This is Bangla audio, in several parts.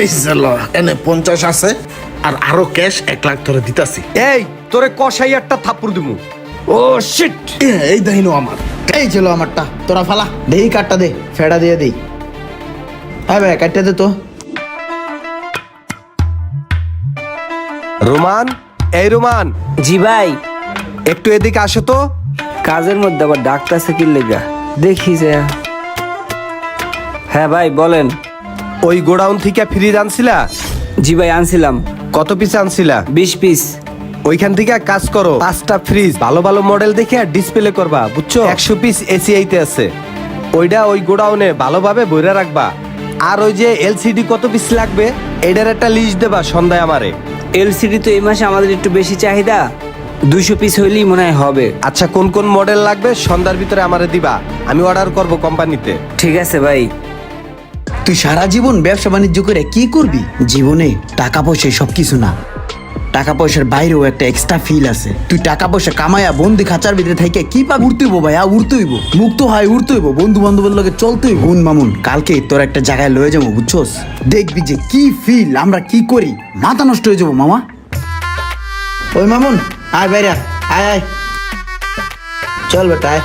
এই যে এনে পঞ্চাশ আছে আর আরও ক্যাশ এক লাখ ধরে দিতাছি। এই তোরে কষাই একটা থাপ্পড় দিমু। ও শিট এই দাহিনো আমার। এই ছিল আমারটা তোরা ফালা। দেই কাটটা দে ফেডা দিয়ে দেই। হ্যাঁ ভাই কাটটা দে তো। রোমান এই রোমান। জি ভাই। একটু এদিকে আসো তো। কাজের মধ্যে আবার ডাক্তার কি লেগা? দেখি যে। হ্যাঁ ভাই বলেন। ওই গোডাউন থেকে ফ্রিজ আনছিলা? জি ভাই আনছিলাম। কত পিস আনছিলা? বিশ পিস ওইখান থেকে কাজ করো পাঁচটা ফ্রিজ ভালো ভালো মডেল দেখে ডিসপ্লে করবা বুঝছ? একশো পিস এসি আইতে আছে। ওইটা ওই গোডাউনে ভালোভাবে বইরা রাখবা। আর ওই যে এলসিডি কত পিস লাগবে? এটার একটা লিস্ট দেবা সন্ধ্যায় আমারে। এলসিডি তো এই মাসে আমাদের একটু বেশি চাহিদা। দুইশো পিস হইলেই মনে হয় হবে। আচ্ছা কোন কোন মডেল লাগবে সন্ধ্যার ভিতরে আমারে দিবা। আমি অর্ডার করব কোম্পানিতে ঠিক আছে ভাই। তুই সারা জীবন ব্যবসা বাণিজ্য করে কি করবি? জীবনে টাকা পয়সা সব কিছু না। টাকা পয়সার বাইরেও একটা এক্সট্রা ফিল আছে। তুই টাকা পয়সা কামায়া বন্দি খাঁচার ভিতরে থেকে কি পা উড়তে হইব ভাইয়া? উড়তে হইব। মুক্ত হয়, উড়তে হইব। বন্ধু বান্ধবের লগে চলতে হইব। মামুন, কালকে তোর একটা জায়গায় লয়ে যাব, বুঝছোস? দেখবি যে কি ফিল আমরা কি করি। মাথা নষ্ট হয়ে যাব, মামা। ওই মামুন, আয় বাইরে আয় আয়। চল বেটা, আয়।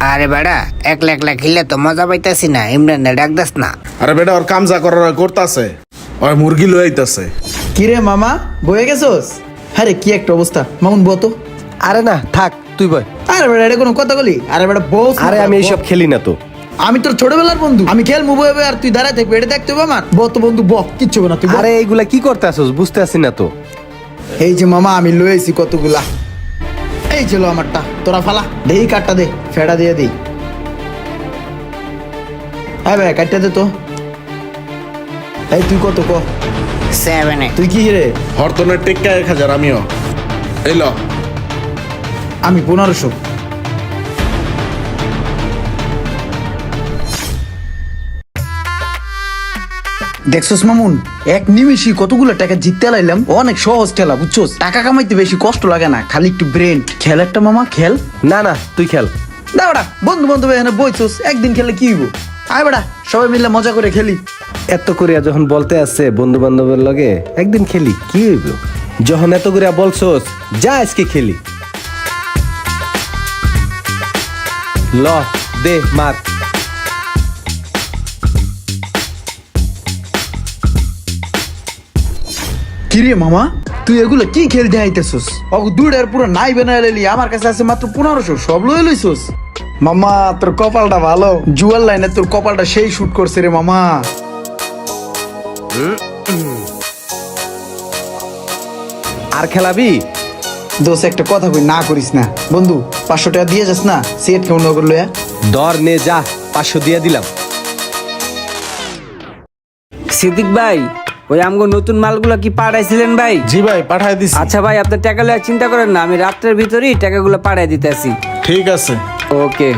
আরে বেড়া একলা একলা খেললে তো মজা পাইতাছি না ইমরানে ডাক দাস না। আরে বেটা ওর কাম যা করার করতাছে। ওই মুরগি লয়ে আইতাছে। কিরে মামা বয়ে গেছোস? আরে কি একটা অবস্থা। মামুন বো তো? আরে না থাক তুই বয়। আরে বেটা এটা কোনো কথা বলি? আরে বেটা বস আরে আমি এইসব খেলি না তো। আমি তোর ছোটবেলার বন্ধু। আমি খেল মুভ হবে আর তুই দাঁড়ায় থাকবি এটা দেখতে হবে আমার। ব তো বন্ধু ব কিচ্ছু হবে না তুই আরে এইগুলা কি করতে আসোস বুঝতে আসি না তো। এই যে মামা আমি লয়েছি কতগুলা। এই ছিল আমারটা তোরা ফালা। দেই কাটটা দে ফেডা দিয়ে দিই। হ্যাঁ ভাই কাটটা দে তো। এই তুই কত ক? সেভেন তুই কি রে? হরতনের টেক্কা এক হাজার আমিও। এই ল। আমি পনেরোশো। দেখছস মামুন এক নিমেষই কতগুলো টাকা জিততে লাইলাম অনেক সহজ খেলা বুঝছস? টাকা কামাইতে বেশি কষ্ট লাগে না খালি একটু ব্রেন খেল একটা মামা খেল? না না তুই খেল। দাঁড়া বন্ধু বান্ধব এখানে বইছস একদিন খেলে কি হইব? আয় বেড়া সবাই মিলে মজা করে খেলি। এত করিয়া যখন বলতে আছে বন্ধু বান্ধবের লগে একদিন খেলি কি হইব? যখন এত করিয়া বলছোস যা আজকে খেলি। ল দে মার। কিরে মামা তুই এগুলো কি খেল দেখাইতেছস? অগু দুডের পুরো নাই বেনায় লেলি আমার কাছে আছে মাত্র পনেরোশো সব লয়ে লইছস? মামা তোর কপালটা ভালো জুয়াল লাইনে তোর কপালটা সেই শুট করছে রে মামা। আর খেলাবি? দোষ একটা কথা কই না করিস না। বন্ধু পাঁচশো টাকা দিয়ে যাস না সেট কেমন লয়া? দর নে যা পাঁচশো দিয়ে দিলাম। সিদ্দিক ভাই ওই আমগো নতুন মালগুলো কি পাঠাইছিলেন ভাই? জি ভাই পাঠাই দিছি। আচ্ছা ভাই আপনার টাকা লয়ে চিন্তা করেন না আমি রাত্রের ভিতরেই টাকাগুলো পাঠাই দিতেছি। ঠিক আছে। ওকে।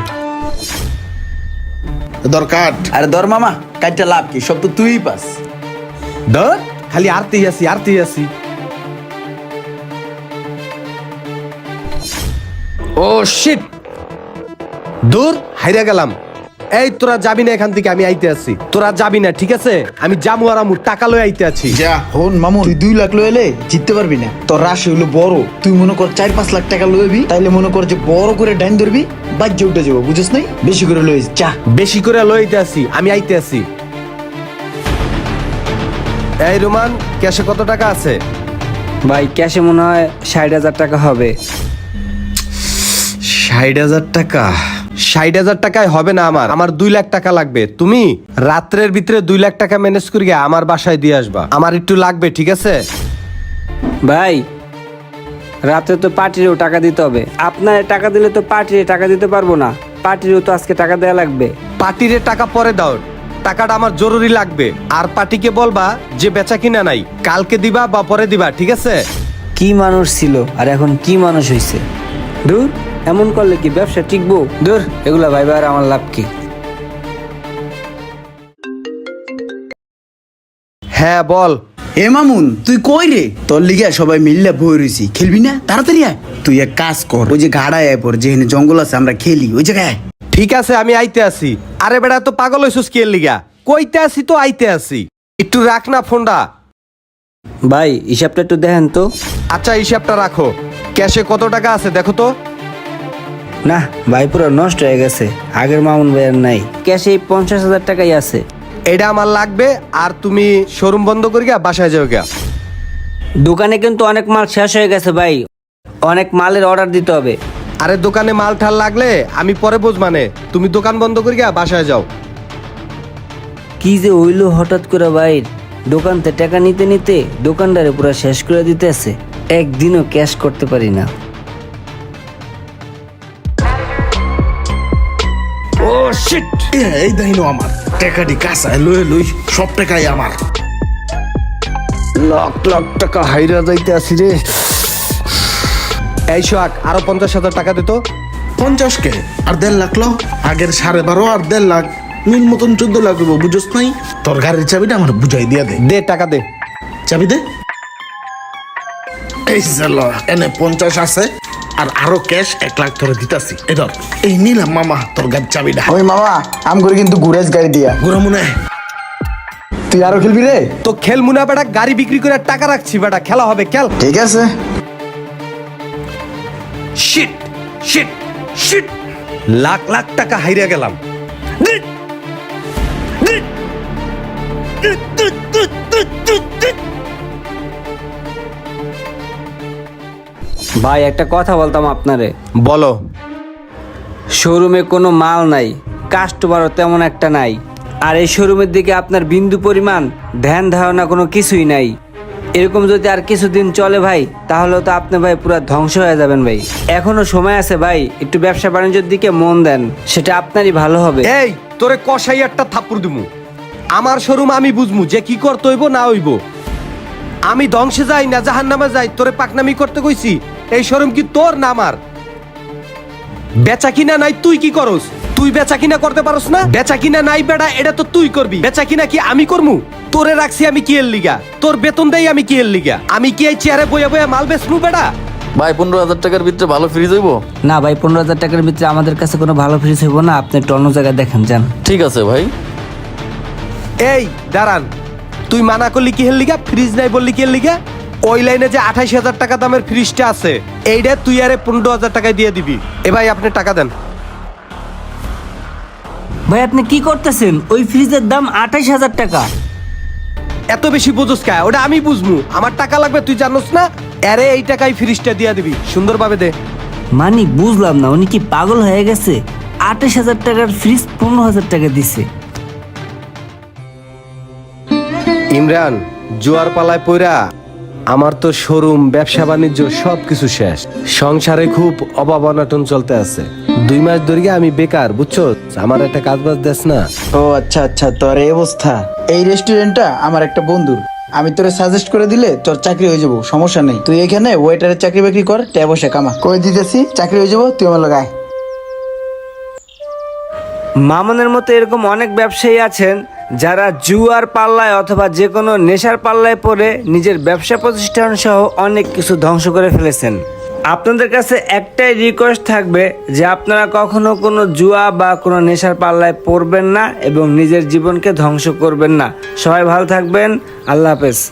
দরকার আরে ধর মামা কাজটা লাভ কি? সব তো তুই পাস। ধর খালি আরতি আছি আরতি আছি। ও শিট দূর হাইরা গেলাম। এই তোরা যাবি না এখান থেকে আমি আইতে আছি। তোরা যাবি না ঠিক আছে? আমি জামু আর আমু টাকা লয়ে আইতে আছি। যা হন মামুন তুই দুই লাখ লয়ে এলে জিততে পারবি না। তোর রাশি হলো বড়। তুই মনে কর চার পাঁচ লাখ টাকা লইবি তাইলে মনে কর যে বড় করে ডাইন ধরবি বাজ্যে উঠে যাব বুঝছ নাই? বেশি করে লইস চা বেশি করে লয়ে আইতে আছি আমি আইতে আছি। এই রোমান ক্যাশে কত টাকা আছে? ভাই ক্যাশে মনে হয় ষাট হাজার টাকা হবে। ষাট হাজার টাকা? ষাট হাজার টাকায় হবে না আমার। আমার দুই লাখ টাকা লাগবে। তুমি রাত্রের ভিতরে দুই লাখ টাকা ম্যানেজ করিয়া আমার বাসায় দিয়ে আসবা। আমার একটু লাগবে ঠিক আছে? ভাই রাতে তো পার্টিরও টাকা দিতে হবে। আপনার টাকা দিলে তো পার্টিরে টাকা দিতে পারব না। পার্টিরও তো আজকে টাকা দেওয়া লাগবে। পার্টিরে টাকা পরে দাও। টাকাটা আমার জরুরি লাগবে। আর পার্টিকে বলবা যে বেচা কিনা নাই। কালকে দিবা বা পরে দিবা ঠিক আছে? কি মানুষ ছিল আর এখন কি মানুষ হইছে? দূর। এমন করলে কি ব্যবসা টিকবো? দূর এগুলা ভাইবা আর আমার লাভ কি? হ্যাঁ বল। এ মামুন তুই কই রে? তোর লিগে সবাই মিললে বই রইছি। খেলবি না? তাড়াতাড়ি আয়। তুই এক কাজ কর ওই যে গাড়ায় আয় পর যেখানে জঙ্গল আছে আমরা খেলি। ওই জায়গায় ঠিক আছে আমি আইতে আসি। আরে বেড়া তো পাগল হইছস কি এর লিগা? কইতে আসি তো আইতে আসি। একটু রাখ না ফোনটা। ভাই হিসাবটা একটু দেখেন তো। আচ্ছা হিসাবটা রাখো। ক্যাশে কত টাকা আছে দেখো তো। না ভাই পুরো নষ্ট হয়ে গেছে। আগের মামুন ভাইয়ের নাই। ক্যাশে এই পঞ্চাশ হাজার টাকাই আছে। এটা আমার লাগবে আর তুমি শোরুম বন্ধ করে গিয়া বাসায় যাও গিয়া। দোকানে কিন্তু অনেক মাল শেষ হয়ে গেছে ভাই। অনেক মালের অর্ডার দিতে হবে। আরে দোকানে মাল ঠাল লাগলে আমি পরে বুঝ মানে। তুমি দোকান বন্ধ করে গিয়া বাসায় যাও। কি যে হইল হঠাৎ করে ভাই? দোকানতে টাকা নিতে নিতে দোকানদারে পুরো শেষ করে দিতেছে। একদিনও ক্যাশ করতে পারি না। শিট এই দাইনো আমার। টাকাটি কাঁচায় লই লই সব টাকাই আমার। লাখ লাখ টাকা হাইরা যাইতে আসি রে। এই সোহাগ আরও পঞ্চাশ হাজার টাকা দিত পঞ্চাশ কে? আর দেড় লাখ লো? আগের সাড়ে বারো আর দেড় লাখ। মিল মতন চোদ্দ লাখ দেবো বুঝোস নাই? তোর গাড়ির চাবিটা আমার বুঝাই দিয়া দে। দে টাকা দে। চাবি দে? এই ল, এনে পঞ্চাশ আছে। আর আরও ক্যাশ এক লাখ ধরে দিতাছি। ধর এই নিলাম মামা তোর গাড়ির চাবিটা ওই মামা আম করে কিন্তু ঘুরেস গাড়ি দিয়া। গুড়া মনে তুই আরও খেলবি রে? তো খেল মুনা বেটা গাড়ি বিক্রি করে টাকা রাখছি বেটা খেলা হবে খেল। ঠিক আছে। Shit shit shit lakh lakh টাকা হাইরা গেলাম। ভাই একটা কথা বলতাম আপনারে। বলো। শোরুমে কোনো মাল নাই কাস্টমারও তেমন একটা নাই। আর এই শোরুমের দিকে আপনার বিন্দু পরিমাণ ধ্যান ধারণা কোনো কিছুই নাই। এরকম যদি আর কিছুদিন চলে ভাই তাহলে তো আপনি ভাই পুরো ধ্বংস হয়ে যাবেন ভাই। এখনও সময় আছে ভাই একটু ব্যবসা বাণিজ্যের দিকে মন দেন সেটা আপনারই ভালো হবে। এই তোরে কষাই একটা থাপ্পড় দিমু। আমার শোরুম আমি বুঝমু যে কি করতে হইব না হইব। আমি ধ্বংসে যাই না জাহান নামে যাই তোরে পাকনামি করতে কইছি। এই শোরুম কি তোর না আমার? বেচা কিনা নাই তুই কি করস? তুই বেচা কিনা করতে পারস না? বেচা কিনা নাই বেড়া এটা তো তুই করবি। বেচা কিনা কি আমি করমু? তোরে রাখছি আমি কি এর লিগা? তোর বেতন দেই আমি কি এর লিগা? আমি কি এই চেয়ারে বইয়া বইয়া মাল বেচমু বেড়া? ভাই পনেরো হাজার টাকার ভিতরে ভালো ফ্রিজ হইব? না ভাই পনেরো হাজার টাকার ভিতরে আমাদের কাছে কোনো ভালো ফ্রিজ হইব না। আপনি একটু অন্য জায়গায় দেখেন যান। ঠিক আছে ভাই। এই দাঁড়ান। তুই মানা করলি কি হের লিগা? ফ্রিজ নাই বললি কি এর লিগা? ওই লাইনে যে আঠাইশ হাজার টাকা দামের ফ্রিজটা আছে এইটা তুই আরে পনেরো হাজার টাকায় দিয়ে দিবি। এ ভাই আপনি টাকা দেন। ভাই আপনি কি করতেছেন? ওই ফ্রিজের দাম আঠাইশ হাজার টাকা। এত বেশি বুঝোস কা? ওটা আমি বুঝমু আমার টাকা লাগবে তুই জানোস না? আরে এই টাকায় ফ্রিজটা দিয়ে দিবি। সুন্দরভাবে দে। মানি বুঝলাম না উনি কি পাগল হয়ে গেছে? আঠাশ হাজার টাকার ফ্রিজ পনেরো হাজার টাকা দিছে। ইমরান জোয়ার পালায় পইরা আমার তো শোরুম ব্যবসা বাণিজ্য সব কিছু শেষ। সংসারে খুব অভাব অনাটন চলতে আছে। দুই মাস ধরে আমি বেকার বুঝছ? আমার একটা কাজ বাজ দেস না। ও আচ্ছা আচ্ছা তোর এই অবস্থা। এই রেস্টুরেন্টটা আমার একটা বন্ধুর। আমি তোরে সাজেস্ট করে দিলে তোর চাকরি হয়ে যাব সমস্যা নেই। তুই এখানে ওয়েটারের চাকরি বাকরি কর টে বসে কামা। কই দিতেছি? চাকরি হয়ে যাব তুই আমার লাগায় মামনের মতো এরকম অনেক ব্যবসায়ী আছেন যারা জুয়ার পাল্লায় অথবা যে কোনো নেশার পাল্লায় পড়ে নিজের ব্যবসা প্রতিষ্ঠান সহ অনেক কিছু ধ্বংস করে ফেলেছেন। আপনাদের কাছে একটাই রিকোয়েস্ট থাকবে যে আপনারা কখনো কোনো জুয়া বা কোনো নেশার পাল্লায় পড়বেন না এবং নিজের জীবনকে ধ্বংস করবেন না। সবাই ভালো থাকবেন। আল্লাহ হাফেজ।